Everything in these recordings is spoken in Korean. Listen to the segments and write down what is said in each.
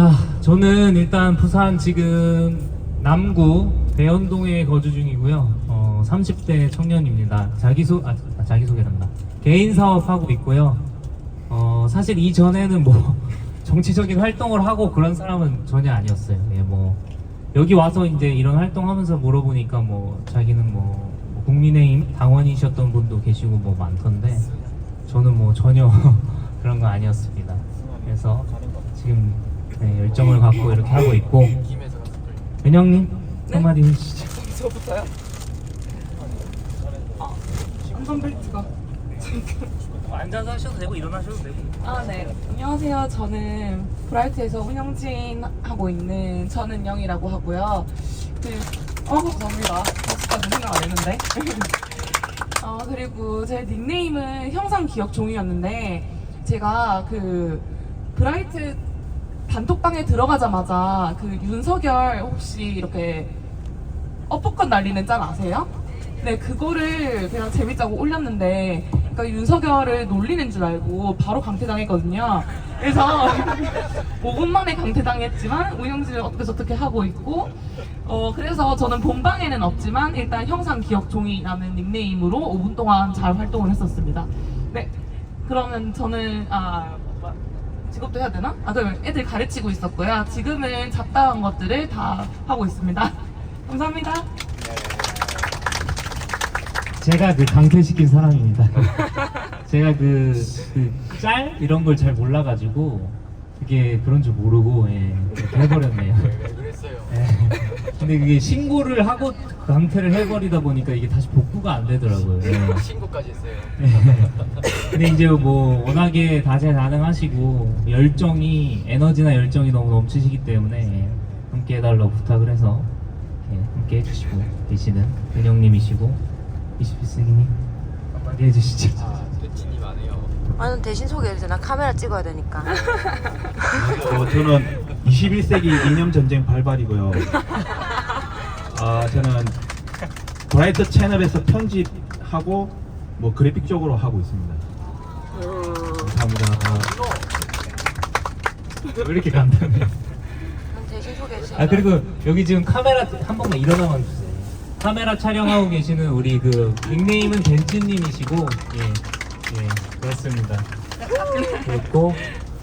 자, 저는 일단 부산 지금 남구 대연동에 거주 중이고요. 어, 30대 청년입니다. 자기소 아, 아, 자기소개란다. 개인 사업 하고 있고요. 어, 사실 이전에는 뭐 정치적인 활동을 하고 그런 사람은 전혀 아니었어요. 예, 뭐 여기 와서 이제 이런 활동하면서 물어보니까 뭐 자기는 뭐, 뭐 국민의힘 당원이셨던 분도 계시고 뭐 많던데 저는 뭐 전혀 그런 거 아니었습니다. 그래서 지금 네, 열정을 갖고 이렇게 하고 있고 은영님 한마디 해주시죠. 저부터요? 아, 안전벨트가. 앉아서 하셔도 되고 일어나셔도 되고. 아, 네. 안녕하세요. 저는 브라이트에서 운영진 하고 있는 전은영이라고 하고요. 그, 어, 감사합니다. 박수까지 생각 안 했는데. 어, 그리고 제 닉네임은 형상 기억 종이었는데, 제가 그, 브라이트 단톡방에 들어가자마자 그 윤석열 혹시 이렇게 어퍼컷 날리는 짤 아세요? 네, 그거를 그냥 재밌자고 올렸는데, 그러니까 윤석열을 놀리는 줄 알고 바로 강퇴당했거든요. 그래서 5분 만에 강퇴당했지만 운영진을 어떻게 저떻게 하고 있고, 어, 그래서 저는 본방에는 없지만 일단 형상 기억 종이라는 닉네임으로 5분 동안 잘 활동을 했었습니다. 네, 그러면 저는 아 뭐, 직업도 해야 되나? 아, 네, 애들 가르치고 있었고요. 지금은 잡다한 것들을 다 하고 있습니다. 감사합니다. 제가 그 강퇴시킨 사람입니다. 제가 그, 그 짤? 이런 걸 잘 몰라가지고 그게 그런 줄 모르고 예, 그렇게 해버렸네요. 그랬어요. 예. 근데 그게 신고를 하고 강퇴를 해버리다 보니까 이게 다시 복구가 안 되더라고요. 예. 신고까지 했어요. 근데 이제 뭐 워낙에 다재다능하시고 열정이 에너지나 열정이 너무 넘치시기 때문에 함께 해달라고 부탁을 해서 이렇게 함께 해주시고 계시는 은영님이시고 21세기님 한마디 해주시죠. 아, 뚜띠님 안 해요. 아는 대신 소개해주세요. 나 카메라 찍어야 되니까. 어, 저는 21세기 이념 전쟁 발발이고요. 아, 저는 브라이트 채널에서 편집하고 뭐 그래픽 쪽으로 하고 있습니다. 감사합니다. 왜 이렇게 간단해? 난 대신 소개해주세요. 아 그리고 여기 지금 카메라 한 번만 일어나만 주세요. 카메라 촬영하고 계시는 우리 그 닉네임은 덴츠님이시고 예, 예 그렇습니다. 그리고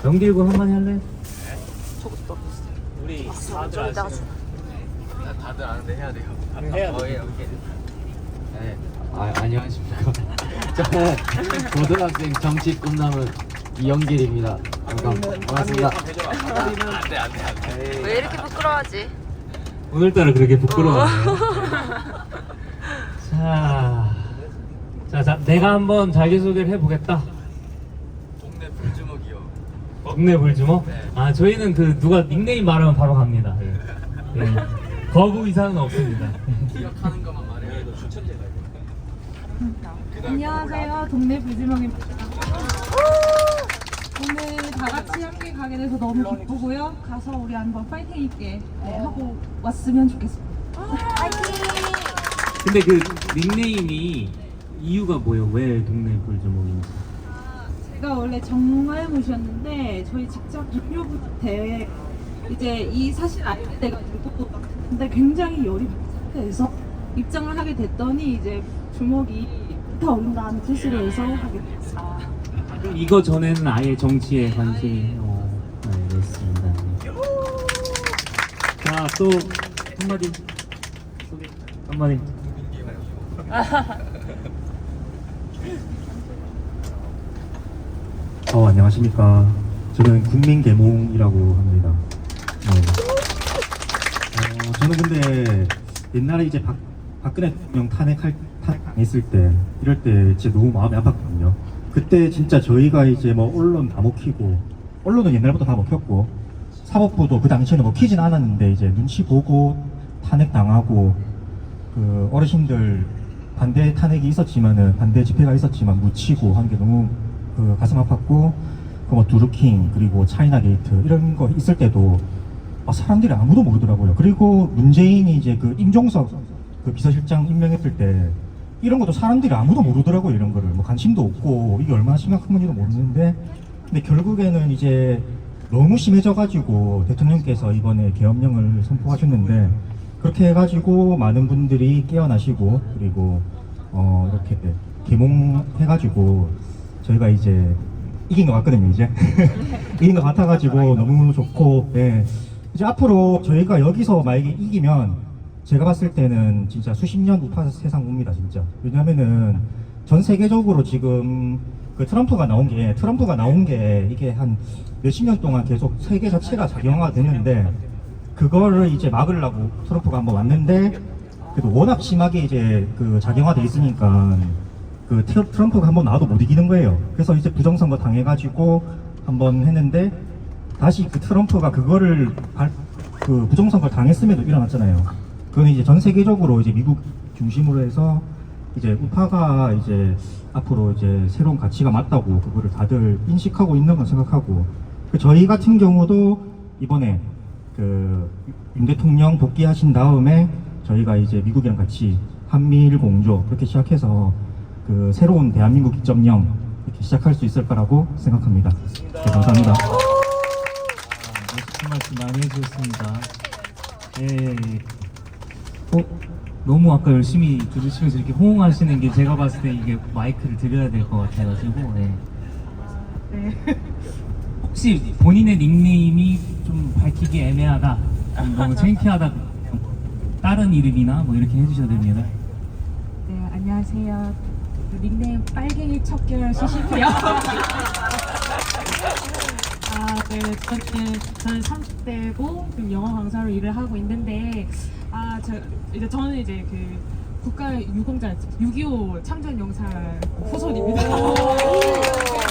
경길군 한마디 할래? 저것도. 우리 좀 이따가 주- 다- 다들 아는데 해야 돼요. 해야 돼. 어, 예, 오케이. 네. 아, 안녕하십니까. 저는 고등학생 정치 꿈나무 이영길입니다. 반갑- 반갑습니다. 안 돼, 안 돼, 안 돼. 왜 이렇게 부끄러워하지? 오늘따라 그렇게 부끄러워하네요. 자, 자, 자, 내가 한번 자기소개를 해보겠다. 동네 불주먹이요. 동네 불주먹? 네. 아, 저희는 그 누가 닉네임 말하면 바로 갑니다. 예. 예. 거부 이상은 없습니다. 기억하는 것만 말해요. 추천제가 안녕하세요. 동네 불주먹입니다. 오늘 다 같이 함께 가게 돼서 너무 기쁘고요. 가서 우리 한번 파이팅 있게 네, 하고 왔으면 좋겠습니다. 근데 그 닉네임이 이유가 뭐예요? 왜 동네 불주먹인지? 제가 원래 정말무시였는데 저희 직장 동료분한테 이제 이 사실 알게 돼가지고 근데 굉장히 열이 받은 상태에서 입장을 하게 됐더니 이제 주먹이 붙어온다는 뜻으로 해서 하게 됐어요. 그럼 이거 전에는 아예 정치에 관심이 어, 네, 있습니다. 자, 또 한마디 한마디. 어, 안녕하십니까. 저는 국민계몽이라고 합니다. 네. 어, 저는 근데 옛날에 이제 박, 박근혜 대통령 탄핵할, 탄핵했을 때, 이럴 때 진짜 너무 마음이 아팠거든요. 그때 진짜 저희가 이제 뭐 언론 다 먹히고, 언론은 옛날부터 다 먹혔고, 사법부도 그 당시에는 먹히진 않았는데, 이제 눈치 보고 탄핵 당하고, 그 어르신들 반대 탄핵이 있었지만은 반대 집회가 있었지만 묻히고 한 게 너무 그 가슴 아팠고 그뭐 두루킹 그리고 차이나 게이트 이런 거 있을 때도 아, 사람들이 아무도 모르더라고요. 그리고 문재인이 이제 그 임종석 그 비서실장 임명했을 때 이런 것도 사람들이 아무도 모르더라고요. 이런 거를 뭐 관심도 없고 이게 얼마나 심각한 건지도 모르는데 근데 결국에는 이제 너무 심해져가지고 대통령께서 이번에 계엄령을 선포하셨는데 그렇게 해가지고 많은 분들이 깨어나시고 그리고 어 이렇게 개몽해가지고 저희가 이제 이긴 것 같거든요 이제 이긴 것 같아가지고 너무 좋고 예. 이제 앞으로 저희가 여기서 만약에 이기면 제가 봤을 때는 진짜 수십 년 우파 세상 옵니다 진짜 왜냐면은 전 세계적으로 지금 그 트럼프가 나온 게 트럼프가 나온 게 이게 한 몇십 년 동안 계속 세계 자체가 작용화가 됐는데 그거를 이제 막으려고 트럼프가 한번 왔는데 그래도 워낙 심하게 이제 그 작용화돼 있으니까 그 트- 트럼프가 한번 나와도 못 이기는 거예요. 그래서 이제 부정선거 당해가지고 한번 했는데 다시 그 트럼프가 그거를 발- 그 부정선거 당했음에도 일어났잖아요. 그건 이제 전 세계적으로 이제 미국 중심으로 해서 이제 우파가 이제 앞으로 이제 새로운 가치가 맞다고 그거를 다들 인식하고 있는 건 생각하고 그 저희 같은 경우도 이번에 그 윤 대통령 복귀하신 다음에 저희가 이제 미국이랑 같이 한미일 공조 그렇게 시작해서 그 새로운 대한민국 2.0 이렇게 시작할 수 있을 거라고 생각합니다. 네, 감사합니다. 멋진 말씀 많이 해주셨습니다. 예. 어, 너무 아까 열심히 들으시면서 이렇게 호응하시는 게 제가 봤을 때 이게 마이크를 드려야 될 것 같아가지고. 예. 혹시 본인의 닉네임이 좀 밝히기 애매하다, 좀 너무 창피하다, 다른 이름이나 뭐 이렇게 해주셔도 됩니다. 네, 안녕하세요. 닉네임 빨갱이 척결 시시고요. 아, 네, 저는 저는 30대고 지금 영어 강사로 일을 하고 있는데, 아, 저 이제 저는 이제 그 국가 유공자 6.25 참전 용사 후손입니다. 그래서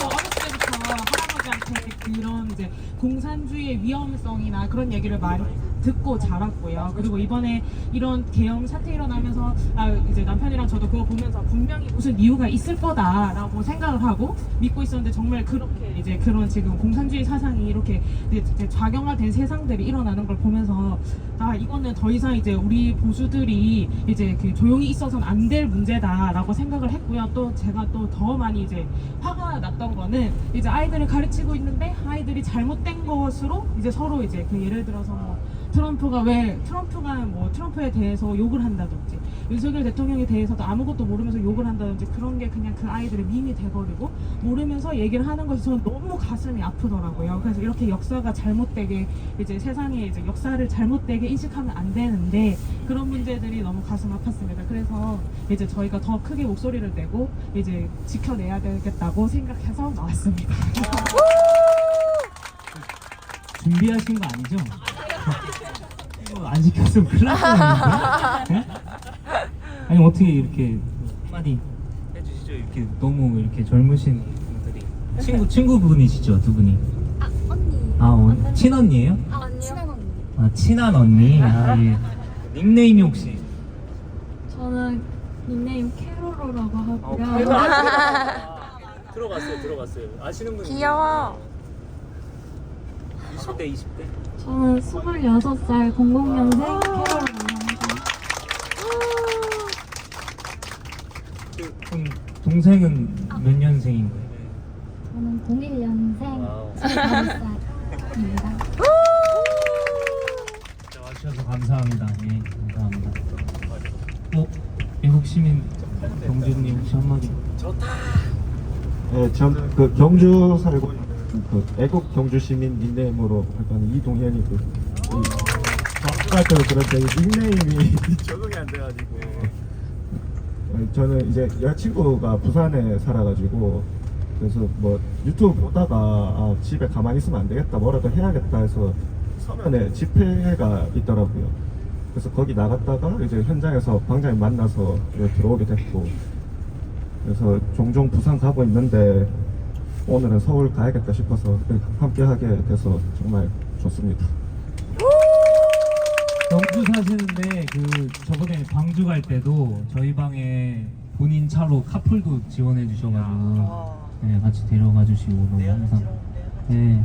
어렸을 때부터 할아버지한테 그런 이제 공산주의의 위험성이나 그런 얘기를 많이 듣고 자랐고요. 그리고 이번에 이런 계엄 사태 일어나면서 아 이제 남편이랑 저도 그거 보면서 분명히 무슨 이유가 있을 거다라고 생각을 하고 믿고 있었는데 정말 그렇게 이제 그런 지금 공산주의 사상이 이렇게 이제 작용화된 세상들이 일어나는 걸 보면서 아 이거는 더 이상 이제 우리 보수들이 이제 그 조용히 있어서는 안될 문제다라고 생각을 했고요. 또 제가 또 더 많이 이제 화가 났던 거는 이제 아이들을 가르치고 있는데 아이들이 잘못된 것으로 이제 서로 이제 그 예를 들어서 뭐 트럼프가 왜 트럼프가 뭐 트럼프에 대해서 욕을 한다든지 윤석열 대통령에 대해서도 아무것도 모르면서 욕을 한다든지 그런 게 그냥 그 아이들의 밈이 돼버리고 모르면서 얘기를 하는 것이 저는 너무 가슴이 아프더라고요. 그래서 이렇게 역사가 잘못되게 이제 세상에 이제 역사를 잘못되게 인식하면 안 되는데 그런 문제들이 너무 가슴 아팠습니다. 그래서 이제 저희가 더 크게 목소리를 내고 이제 지켜내야 되겠다고 생각해서 나왔습니다. 준비하신 거 아니죠? 이거 안 시켰으면 큰일 날 뻔했는데? 네? 아니 어떻게 이렇게 한마디 해주시죠 이렇게 너무 이렇게 젊으신 분들이 친구 친구분이시죠 두 분이? 아 언니. 아 어, 친언니예요? 아 언니요? 친한 언니. 아 친한 언니 아, 예. 닉네임이 혹시? 저는 닉네임 캐로로라고 하고요. 들어봤어요 들어봤어요 아시는 분 귀여워. 20대 20대? 저는 26살 00년생 캐로로라고 합니다. 그, 그럼 동생은 몇 년생인 거예요? 저는 01년생 와우. 25살입니다. 진짜 와주셔서 감사합니다. 예, 감사합니다. 어, 외국 시민 경주님 혹시 한마디? 네, 저는 그 경주 살고 있는 그 애국 경주 시민 닉네임으로 활동하는 이동현이고 이 정확하게 그런데 이 닉네임이 적응이 안 돼가지고. 어, 저는 이제 여자친구가 부산에 살아가지고 그래서 뭐 유튜브 보다가 아, 집에 가만히 있으면 안 되겠다 뭐라도 해야겠다 해서 서면에 집회가 있더라고요. 그래서 거기 나갔다가 이제 현장에서 방장님 만나서 들어오게 됐고 그래서 종종 부산 가고 있는데 오늘은 서울 가야겠다 싶어서 함께 하게 돼서 정말 좋습니다. 경주 사시는데 그 저번에 광주 갈 때도 저희 방에 본인 차로 카풀도 지원해 주셔가지고 네, 같이 데려가 주시고 너무 항상 네.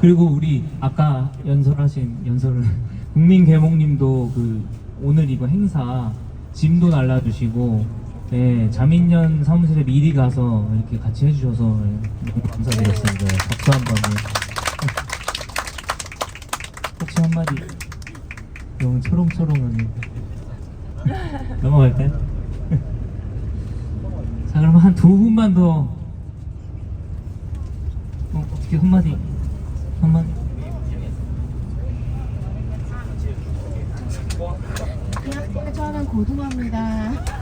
그리고 우리 아까 연설하신 연설을 국민 개몽님도 그 오늘 이거 행사 짐도 날라주시고 네 자민련 사무실에 미리 가서 이렇게 같이 해주셔서 네, 너무 감사드렸습니다 박수 한 번 혹시 한마디 너무 초롱초롱하네 넘어갈까요? 자 그럼 한 두 분만 더 어, 어떻게 한마디 한마디 안녕하세요. 저는 고등어입니다.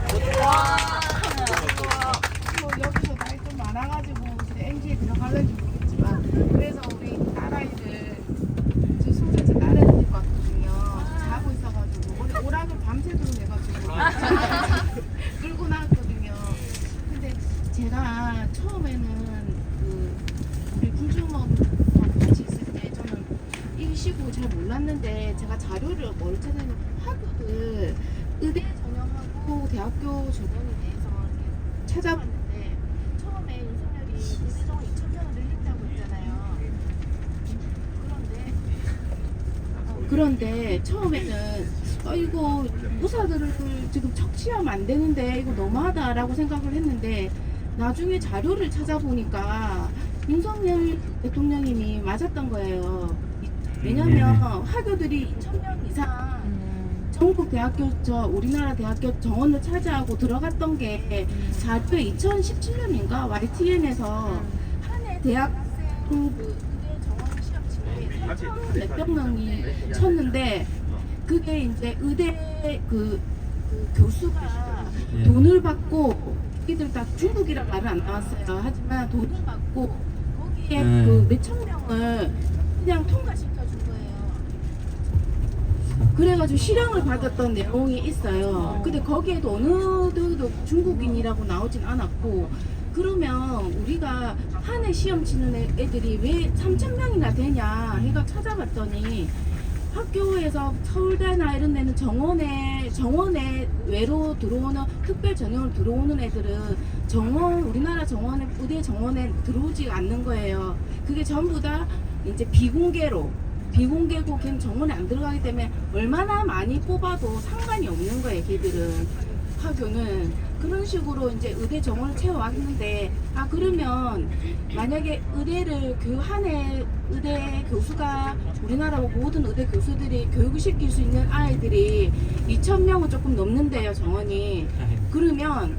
뭐 여기서 나이 좀 많아가지고 NG에 들어갈는지 모르겠지만 그래서 우리 딸아이들 제 숙제에서 딸애들 데리고 왔거든요. 자고 있어가지고 어제 오락을 밤새도록 해가지고 끌고 나왔거든요. 근데 제가 처음에는 그 우리 불주먹하고 같이 있을 때 저는 이 시고 잘 몰랐는데 제가 자료를 뭘 찾았냐면 학교들 의대 전형하고 대학교 전형에 대해서 이렇게 찾아봤는데 처음에 윤석열이 의대 전형 2,000명을 늘린다고 했잖아요. 그런데 어, 그런데 처음에는 어, 이거 의사들을 지금 척취하면 안 되는데 이거 너무하다라고 생각을 했는데 나중에 자료를 찾아보니까 윤석열 대통령님이 맞았던 거예요. 왜냐면 학교들이 2,000명 이상 전국 대학교 저 우리나라 대학교 정원을 차지하고 들어갔던 게 자료에 2017년인가? YTN에서 한 해 대학생 몇백 명이 쳤는데 그게 이제 의대 그, 그 교수가 예. 돈을 받고 이들 다 중국이라 말은 안 나왔어요. 하지만 돈을 받고 거기에 네. 그 몇천 명을 그냥 통과시켜 준 거예요. 그래가지고 실형을 받았던 내용이 있어요. 근데 거기에도 어느 데도 중국인이라고 나오진 않았고 그러면 우리가 한해 시험 치는 애- 애들이 왜 3천 명이나 되냐 해가 찾아봤더니 학교에서 서울대나 이런 데는 정원에 정원에 외로 들어오는 특별 전형을 들어오는 애들은 정원 우리나라 정원에 의대 정원에 들어오지 않는 거예요. 그게 전부 다 이제 비공개로 비공개고 걔는 정원에 안 들어가기 때문에 얼마나 많이 뽑아도 상관이 없는 거예요. 걔들은 학교는 그런 식으로 이제 의대 정원을 채워왔는데 아 그러면 만약에 의대를 교환해 의대 교수가 우리나라 모든 의대 교수들이 교육을 시킬 수 있는 아이들이 2천 명은 조금 넘는데요 정원이. 그러면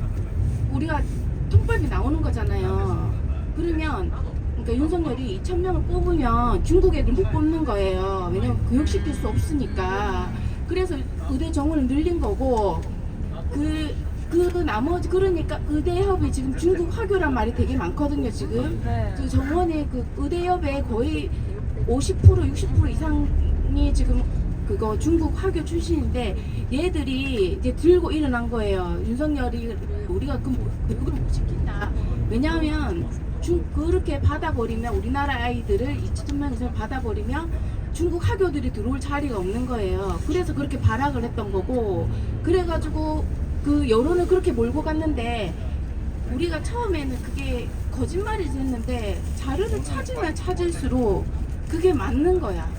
우리가 통법이 나오는 거잖아요. 그러면 그러니까 윤석열이 2천 명을 뽑으면 중국 애들 못 뽑는 거예요. 왜냐면 교육시킬 수 없으니까. 그래서 의대 정원을 늘린 거고 그, 그 나머지 그러니까 의대협이 지금 중국 화교란 말이 되게 많거든요 지금 네. 그 정원의 그 의대협의 거의 50% 60% 이상이 지금 그거 중국 화교 출신인데 얘들이 이제 들고 일어난 거예요. 윤석열이 우리가 그 교육을 못 시킨다. 왜냐하면 중 그렇게 받아버리면 우리나라 아이들을 2천 명 이상 받아버리면 중국 학교들이 들어올 자리가 없는 거예요. 그래서 그렇게 발악을 했던 거고 그래가지고 그 여론을 그렇게 몰고 갔는데 우리가 처음에는 그게 거짓말이지 했는데 자료를 찾으면 찾을수록 그게 맞는 거야.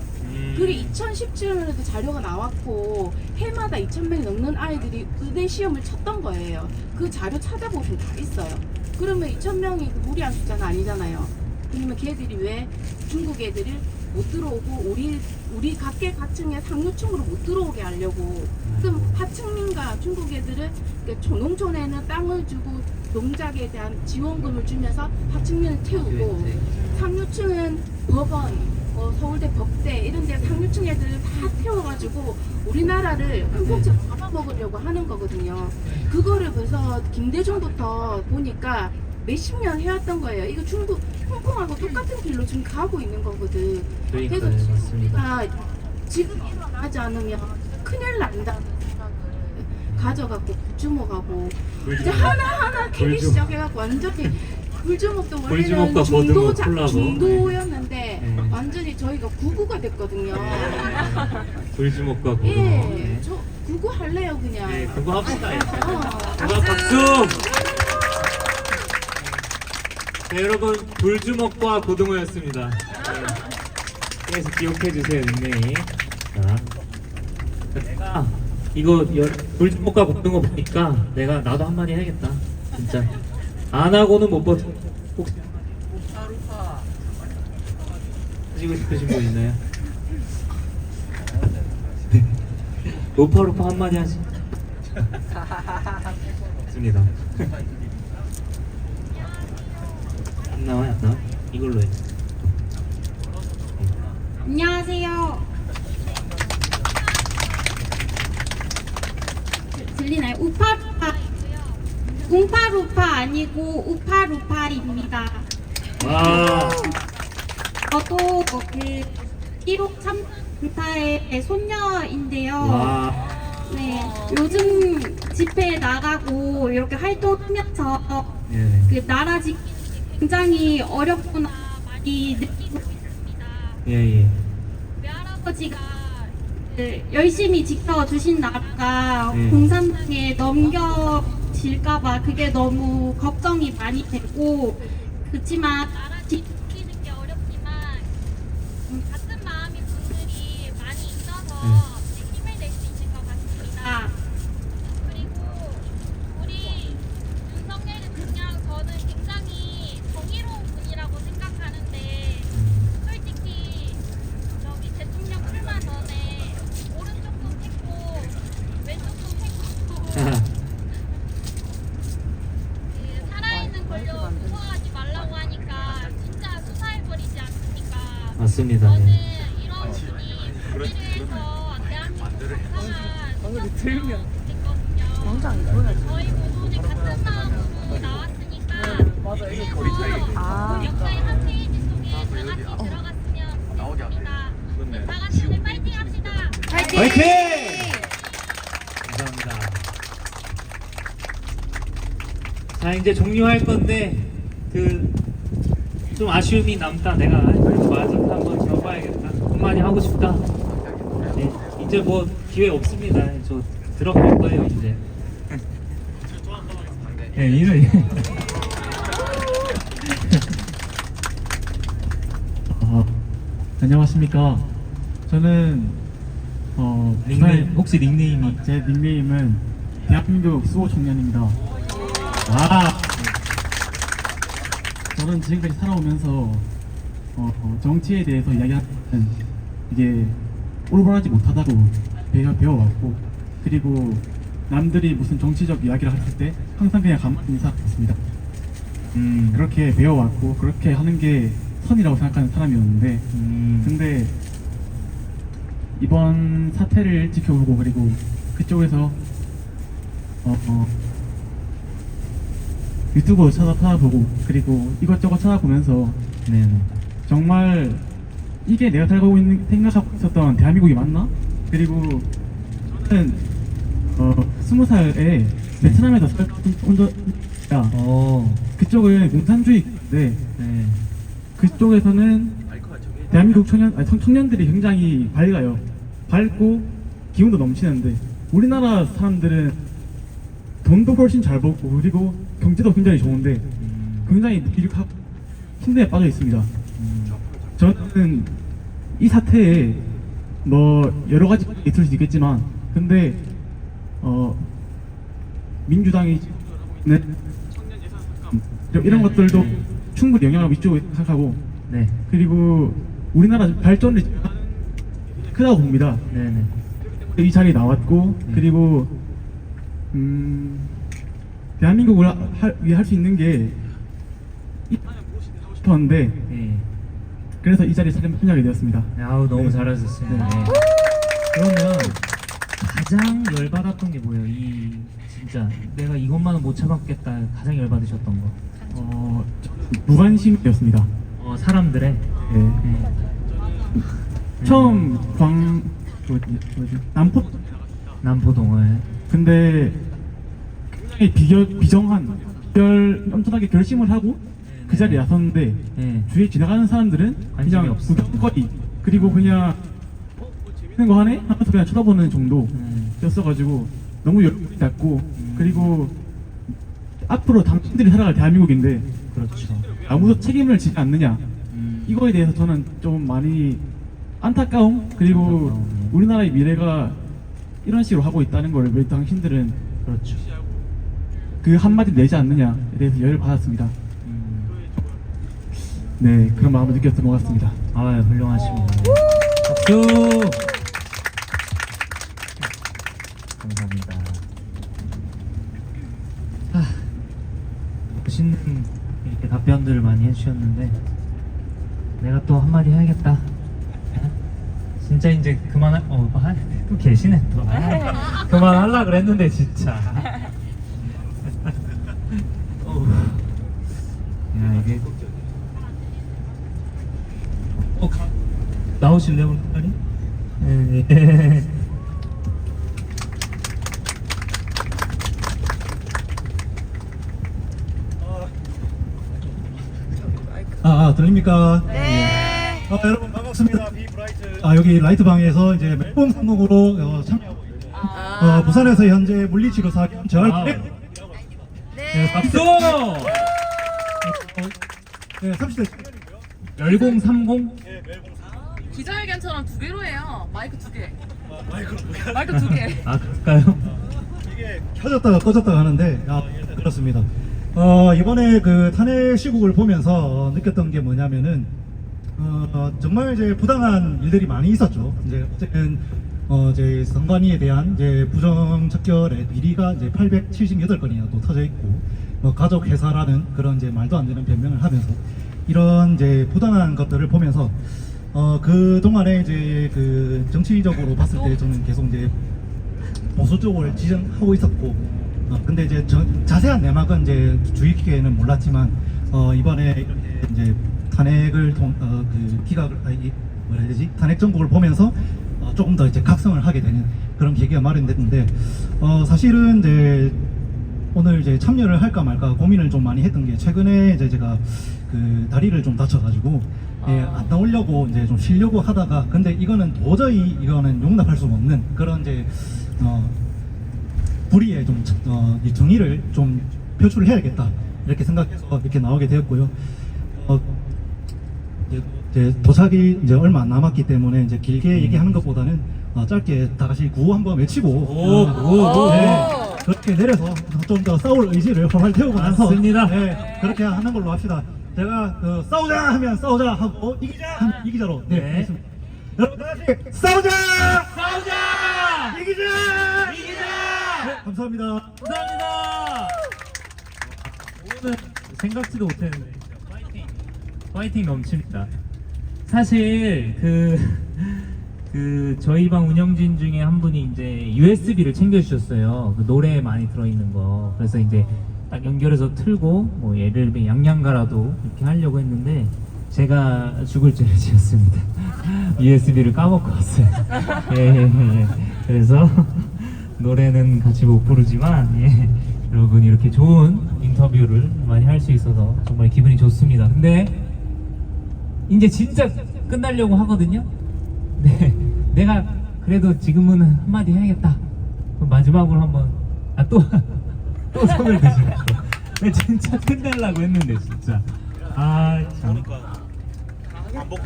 그게 2017년에도 자료가 나왔고 해마다 2,000명이 넘는 아이들이 의대 시험을 쳤던 거예요. 그 자료 찾아보시면 다 있어요. 그러면 2,000명이 무리한 숫자는 아니잖아요. 그러면 걔들이 왜 중국 애들이 못 들어오고 우리 우리 각계 각층의 상류층으로 못 들어오게 하려고 그럼 하층민과 중국 애들은 그러니까 농촌에는 땅을 주고 농작에 대한 지원금을 주면서 하층민을 태우고 상류층은 법원, 어, 서울대 법대 이런 데 상류층 애들을 다 태워가지고 우리나라를 한국처럼 잡아먹으려고 하는 거거든요. 그거를 그래서 김대중부터 보니까 몇십 년 해왔던 거예요. 이거 중국 홍콩하고 똑같은 길로 지금 가고 있는 거거든. 그래서. 우리가 지금 일어나지 않으면 큰일 난다는 생각을 가져갖고 주목하고 이제 하나하나 캐기 시작해갖고 완전히 불주먹도 불주먹과 원래는 중도 고등어 자, 콜라보. 중도였는데 네. 완전히 저희가 구구가 됐거든요. 불주먹과 고등어 예, 네. 저 구구 할래요 그냥. 네 그거 합시다 어, 그거 박수 네, 여러분 불주먹과 고등어였습니다 네. 그래서 기억해 주세요 닉네임 자 내가 이거 여- 불주먹과 고등어 보니까 내가 나도 한마디 해야겠다 진짜 안 하고는 못 버텨 혹시 하시고 싶으신 분 있나요? 로파로파 한마디 하시. 없습니다. 안 나와요, 안 나와? 이걸로 해. 안녕하세요. 들리나요? 우파루파. 웅파루파 아니고 우파루파입니다. 와. 저도 그 1호 참타의 손녀인데요. 와. 네, 요즘 집회에 나가고 이렇게 활동하면서 네. 그 나라 지 굉장히 어렵구나 많이 느끼고 있습니다. 예, 예. 외할아버지가 그 열심히 지켜주신 나라 가 네. 공산당에 넘겨질까봐 그게 너무 걱정이 많이 되고 그렇지만 나라 지키는 게 어렵지만 음, 같은 마음인 분들이 많이 있어서 힘을 낼 수 있는 것 같습니다. 그리고 우리 윤석열 대통령 저는 굉장히 정의로운 분이라고 생각하는데 솔직히 저기 대통령 출마 전에 오른쪽 손 펴고 왼쪽 손 펴고 그 살아있는 권력 무서워하지 말라고 하니까 진짜 수사해버리지 않습니까? 맞습니다. 저는 예. 이런 분이 준비를 해서 대한민국 건강한 들면 됐거든요. 저희 모두 같은 마음으로 나왔으니까 그래서 역사의 한 페이지 속에 다 같이 들어갔으면 좋겠습니다. 다 같이 오늘 파이팅 합시다. 화이팅! 감사합니다. 자 이제 종료할 건데 그 좀 아쉬움이 남다. 내가 그래도 마지막 한번 지어봐야겠다. 한마디 하고 싶다. 네, 이제 뭐 기회 없습니다. 저 들어갈 거예요 이제. 네, 이런. 아, 안녕하십니까. 저는 어, 닉네임 혹시 닉네임이 제 닉네임은 대한민국 수호 청년입니다. 와. 저는 지금까지 살아오면서 어, 어, 정치에 대해서 이야기하는 이게 올바르지 못하다고 배워, 배워왔고 그리고 남들이 무슨 정치적 이야기를 했을 때 항상 그냥 가만히 있는 사람이었습니다. 음, 그렇게 배워왔고 그렇게 하는 게 선이라고 생각하는 사람이었는데 음, 근데 이번 사태를 지켜보고 그리고 그쪽에서 어, 어, 유튜브 찾아 찾아보고 그리고 이것저것 찾아보면서 네네. 정말 이게 내가 살고 있는 생각하고 있었던 대한민국이 맞나? 그리고 저는 어 스무 살에 베트남에서 살온 적야 어, 그쪽은 공산주의인데 네. 그쪽에서는 대한민국 청년 아니 청- 청년들이 굉장히 밝아요. 밝고 기운도 넘치는데 우리나라 사람들은 돈도 훨씬 잘 벌고 그리고 경제도 굉장히 좋은데 음, 굉장히 무기력하고 힘듦에 빠져 있습니다. 음, 저는 이 사태에 뭐 여러 가지 있을 수 있겠지만 근데 어 민주당이 네 이런 것들도 충분히 영향을 미치고 생각하고 네, 그리고 우리나라 발전이 크다고 봅니다. 네 네. 이 자리에 나왔고 네. 그리고 음 대한민국을 할, 위해 할 수 있는 게 싶었는데 예. 그래서 이 자리에 참여하게 되었습니다. 네, 아우 너무 네. 잘하셨어요. 네. 네. 그러면 가장 열받았던 게 뭐예요? 이 진짜 내가 이것만은 못 참았겠다. 가장 열받으셨던 거. 어, 무관심이었습니다. 어 사람들의 네. 네. 처음 광 뭐지, 뭐지 남포 남포동을 근데 굉장히 비결, 비정한 비결 엄청나게 결심을 하고 그 자리에 나섰는데 네. 주위에 지나가는 사람들은 관심이 그냥 없어. 구경거리 그리고 그냥 어, 뭐 재밌는 거 하네 하면서 그냥 쳐다보는 정도였어가지고 너무 열이 닫고 그리고 앞으로 당신들이 살아갈 대한민국인데 그렇죠. 아무도 책임을 지지 않느냐 음, 이거에 대해서 저는 좀 많이 안타까움 그리고 안타까움, 네. 우리나라의 미래가 이런 식으로 하고 있다는 걸 왜 당신들은 그렇죠. 그 한마디 내지 않느냐에 대해서 열을 받았습니다. 음. 네, 그런 마음을 느꼈던 것 같습니다. 아, 네, 훌륭하십니다. 박수! 감사합니다. 하, 멋있는 이렇게 답변들을 많이 해주셨는데 내가 또 한마디 해야겠다. 진짜 이제 그만할, 어, 또 계시네 또. 아, 그만하려 그랬는데 진짜. 나오실래요 우리 딸이? 예. 아, 아, 들립니까? 네. 아, 여러분 반갑습니다. 비브라이트. 아, 여기 라이트 방에서 이제 앨범 성공으로 어, 참여하고 있는 어, 부산에서 현재 물리치료사 겸 재활 와우. 네. 네, 박수! 네, 30대 열공 30? 기자회견처럼 두 개로 해요. 마이크 두 개. 마이크 두 개. 아 그럴까요? 이게 켜졌다가 꺼졌다가 하는데 아, 예, 그렇습니다. 어, 이번에 그 탄핵 시국을 보면서 느꼈던 게 뭐냐면은 어, 정말 이제 부당한 일들이 많이 있었죠. 이제 어쨌든 어, 이제 선관위에 대한 이제 부정 척결의 비리가 이제 878건이나 또 터져 있고 뭐 가족 회사라는 그런 이제 말도 안 되는 변명을 하면서 이런 이제 부당한 것들을 보면서 어, 그 동안에 이제 그 정치적으로 봤을 때 저는 계속 이제 보수 쪽을 지정하고 있었고 어, 근데 이제 저- 자세한 내막은 이제 주의 깊게는 몰랐지만 어, 이번에 이렇게 이제 탄핵을 통, 어, 그 기각을 아니 뭐라 해야 되지? 탄핵 정국을 보면서 어, 조금 더 이제 각성을 하게 되는 그런 계기가 마련됐는데 어, 사실은 이제 오늘 이제 참여를 할까 말까 고민을 좀 많이 했던 게 최근에 이제 제가 그 다리를 좀 다쳐가지고 예, 안 나오려고 이제 좀 쉬려고 하다가 근데 이거는 도저히 이거는 용납할 수 없는 그런 이제 어, 불의의 좀 어, 이 정의를 좀 표출을 해야겠다 이렇게 생각해서 이렇게 나오게 되었고요. 어, 이제, 이제 도착이 이제 얼마 안 남았기 때문에 이제 길게 얘기하는 것보다는 어, 짧게 다 같이 구호 한번 외치고 오, 어, 구호, 구호. 네, 그렇게 내려서 좀 더 싸울 의지를 활활 태우고 나서 맞습니다. 네, 그렇게 하는 걸로 합시다. 제가 그 싸우자 하면 싸우자 하고 이기자 하면 이기자로 네, 네. 알겠습니다. 여러분 다 같이 싸우자 싸우자! 이기자 이기자! 네, 감사합니다. 감사합니다. 오늘 생각지도 못했는데 파이팅, 파이팅 넘칩니다. 사실 그, 그 저희 방 운영진 중에 한 분이 이제 USB를 챙겨주셨어요. 그 노래에 많이 들어있는 거. 그래서 이제 딱 연결해서 틀고 뭐 예를 들면 양양가라도 이렇게 하려고 했는데 제가 죽을 죄를 지었습니다. USB를 까먹고 왔어요. 예, 예, 예. 그래서 노래는 같이 못 부르지만 예, 여러분 이렇게 좋은 인터뷰를 많이 할 수 있어서 정말 기분이 좋습니다. 근데 이제 진짜 끝나려고 하거든요. 네, 내가 그래도 지금은 한마디 해야겠다. 마지막으로 한번 아또 또 손을 드시고 네, 진짜 끝내려고 했는데 진짜 아 참.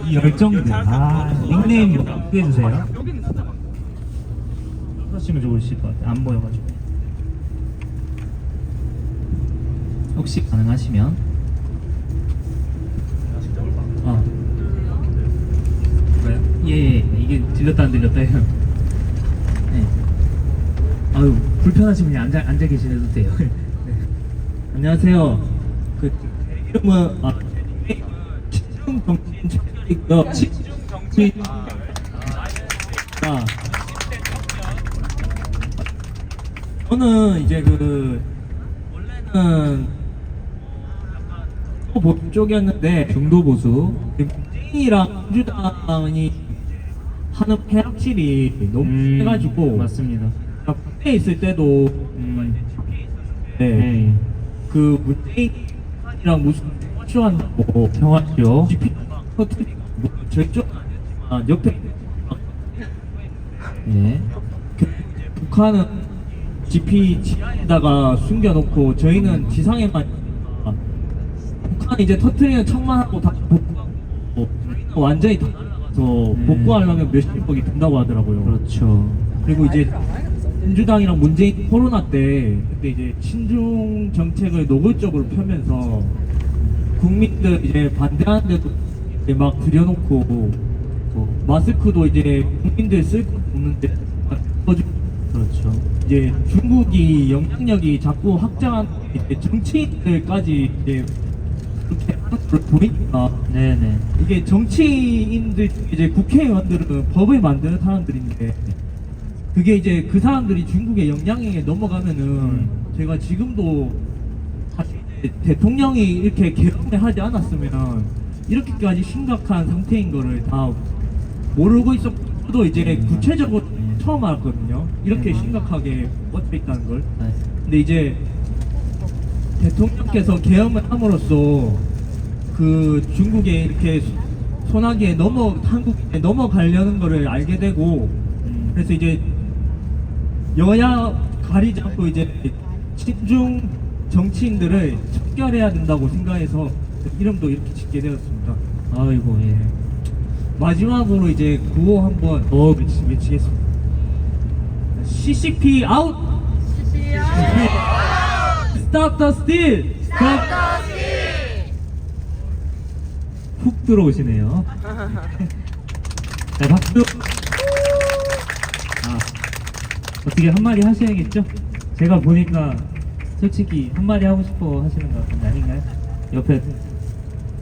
이 열정들 아 닉네임 어떻게 해주세요? 하시면 좋으실 것 같아요. 안 보여가지고. 혹시 가능하시면. 어. 뭐요? 예, 예, 이게 들렸다 안 들렸다 해요. 네. 아유, 불편하시면 앉아, 앉아 계시셔도 돼요. 네. 안녕하세요. 그, 이름은, 아, 친중 정치인 최이고요 친중 정치인. 아. 저는 이제 그 원래는 보수 쪽이었는데 중도 보수 민주당이랑 민주당이 하는 폐 확실히 너무 해가지고 맞습니다. 국회에 있을 때도 네. 그 문재인이랑 무슨 평화쇼한다고 평화쇼 터트리고 저쪽 아, 옆에 예. 그 북한은 GP 지하에다가 숨겨놓고 저희는 지상에만 있으니까 북한 이제 터트리는 척만 하고 다 복구하고 완전히 다 날아가서 복구하려면 몇십억이 든다고 하더라고요. 그렇죠. 그리고 이제 민주당이랑 문재인 코로나 때 그때 이제 친중 정책을 노골적으로 펴면서 국민들 이제 반대하는데도 이제 막 들여놓고 뭐 마스크도 이제 국민들 쓸거 없는데 그렇죠. 이제 중국이 영향력이 자꾸 확장한 이제 정치인들까지 이제 그렇게 보니까 네네. 이게 정치인들 이제 국회의원들은 법을 만드는 사람들인데 그게 이제 그 사람들이 중국의 영향에 넘어가면은 제가 지금도 사실 이제 대통령이 이렇게 개혁을 하지 않았으면 이렇게까지 심각한 상태인 거를 다 모르고 있었도 이제 구체적으로 처음 알았거든요. 이렇게 심각하게 뻗혀 있다는 걸. 근데 이제 대통령께서 계엄을 함으로써 그 중국에 이렇게 소나기에 넘어 한국에 넘어가려는 거를 알게 되고 그래서 이제 여야 가리지 않고 이제 친중 정치인들을 척결해야 된다고 생각해서 이름도 이렇게 짓게 되었습니다. 아이고 예. 마지막으로 이제 구호 한번 어 외치, 외치겠습니다. CCP 아웃. CCP 아웃. Stop the steal. Stop the steal. 훅 들어오시네요. 자, 박수. 아, 어떻게 한마디 하셔야겠죠? 제가 보니까 솔직히 한마디 하고 싶어 하시는 것 같은데 아닌가요? 옆에.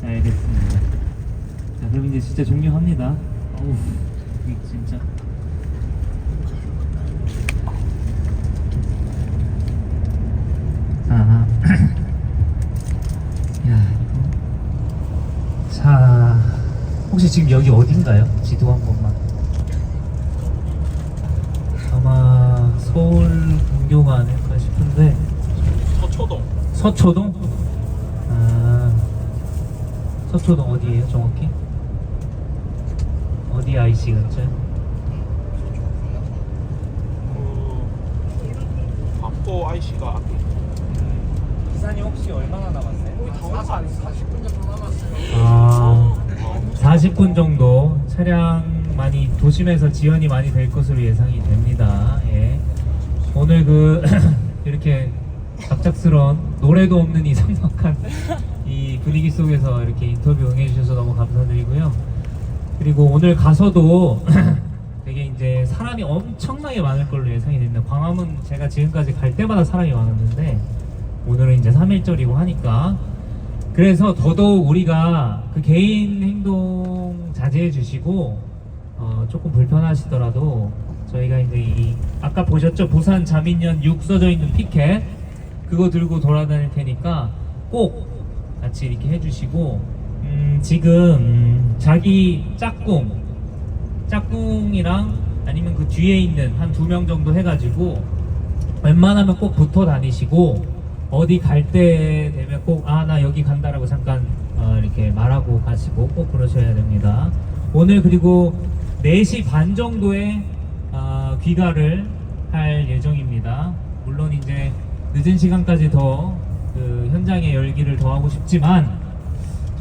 네, 알겠습니다. 자, 그럼 이제 진짜 종료합니다. 어우, 진짜. 자, 야, 이거. 자, 혹시 지금 여기 어딘가요? 지도 한 번만. 아마 서울 근교가 아닐까 싶은데. 서초동. 서초동? 아, 서초동 어디예요, 정확히? 어디 IC 같죠? 반포 IC가 앞에 기사님 혹시 얼마나 남았어요? 거의 다 와서 한 40분 정도 남았어요. 아, 40분 정도 차량 많이 도심에서 지연이 많이 될 것으로 예상이 됩니다. 예. 오늘 그 이렇게 갑작스런 노래도 없는 이 삭막한 이 분위기 속에서 이렇게 인터뷰 응해주셔서 너무 감사드리고요. 그리고 오늘 가서도 되게 이제 사람이 엄청나게 많을 걸로 예상이 됩니다. 광화문 제가 지금까지 갈 때마다 사람이 많았는데 오늘은 이제 3일절이고 하니까 그래서 더더욱 우리가 그 개인 행동 자제해 주시고 어, 조금 불편하시더라도 저희가 이제 이 아까 보셨죠 부산 자민련 6 써져 있는 피켓 그거 들고 돌아다닐 테니까 꼭 같이 이렇게 해주시고 음, 지금 음, 자기 짝꿍 짝꿍이랑 아니면 그 뒤에 있는 한 두 명 정도 해가지고 웬만하면 꼭 붙어 다니시고 어디 갈 때 되면 꼭 아 나 여기 간다라고 잠깐 어, 이렇게 말하고 가시고 꼭 그러셔야 됩니다. 오늘 그리고 4시 반 정도에 아, 귀가를 할 예정입니다. 물론 이제 늦은 시간까지 더 그 현장의 열기를 더하고 싶지만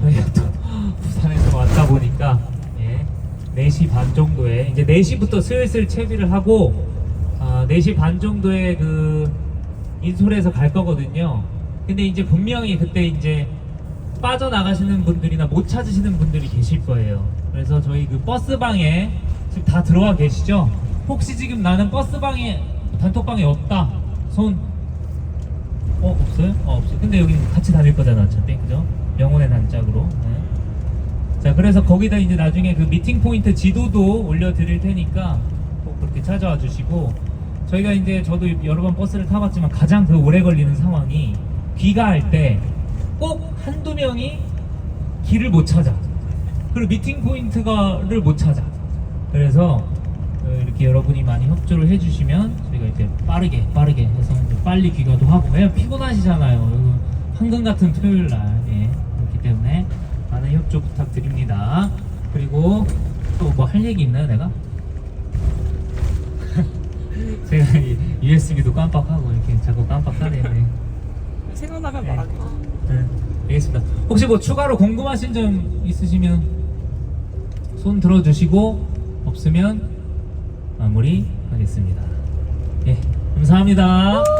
저희가 또 부산에서 왔다 보니까 예, 4시 반 정도에 이제 4시부터 슬슬 채비를 하고 아, 4시 반 정도에 그 인솔에서 갈 거거든요. 근데 이제 분명히 그때 이제 빠져나가시는 분들이나 못 찾으시는 분들이 계실 거예요. 그래서 저희 그 버스방에 지금 다 들어와 계시죠? 혹시 지금 나는 버스방에 단톡방에 없다. 손 어, 없어요? 어, 없어요. 근데 여기 같이 다닐 거잖아, 어차피. 그죠? 영혼의 단짝으로. 네. 자, 그래서 거기다 이제 나중에 그 미팅 포인트 지도도 올려드릴 테니까 꼭 그렇게 찾아와 주시고 저희가 이제 저도 여러 번 버스를 타봤지만 가장 그 오래 걸리는 상황이 귀가할 때 꼭 한두 명이 길을 못 찾아. 그리고 미팅 포인트가를 못 찾아. 그래서 어, 이렇게 여러분이 많이 협조를 해주시면 저희가 이렇게 빠르게 빠르게 해서 이제 빨리 귀가도 하고 왜냐면 피곤하시잖아요. 황금 같은 토요일 날 예. 그렇기 때문에 많은 협조 부탁드립니다. 그리고 또 뭐 할 얘기 있나요, 내가? 제가 이 USB도 깜빡하고 이렇게 자꾸 깜빡하네. 생각나면 네. 말하게. 네, 알겠습니다. 혹시 뭐 추가로 궁금하신 점 있으시면 손 들어주시고 없으면 마무리 하겠습니다. 예, 감사합니다.